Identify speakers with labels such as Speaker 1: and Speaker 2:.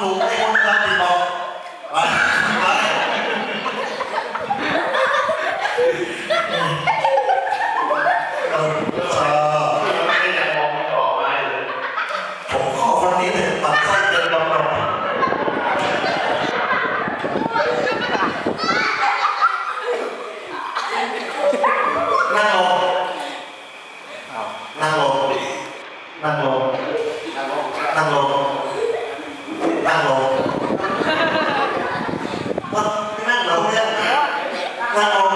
Speaker 1: หนูไอ้คนรักปีบอกไปไปเออเออ
Speaker 2: ไม่อยกมอมก
Speaker 1: ผมขอคนนี้เลยตัดสั้นเนกำหนดนั่งลงนั่งลงนั่งลง that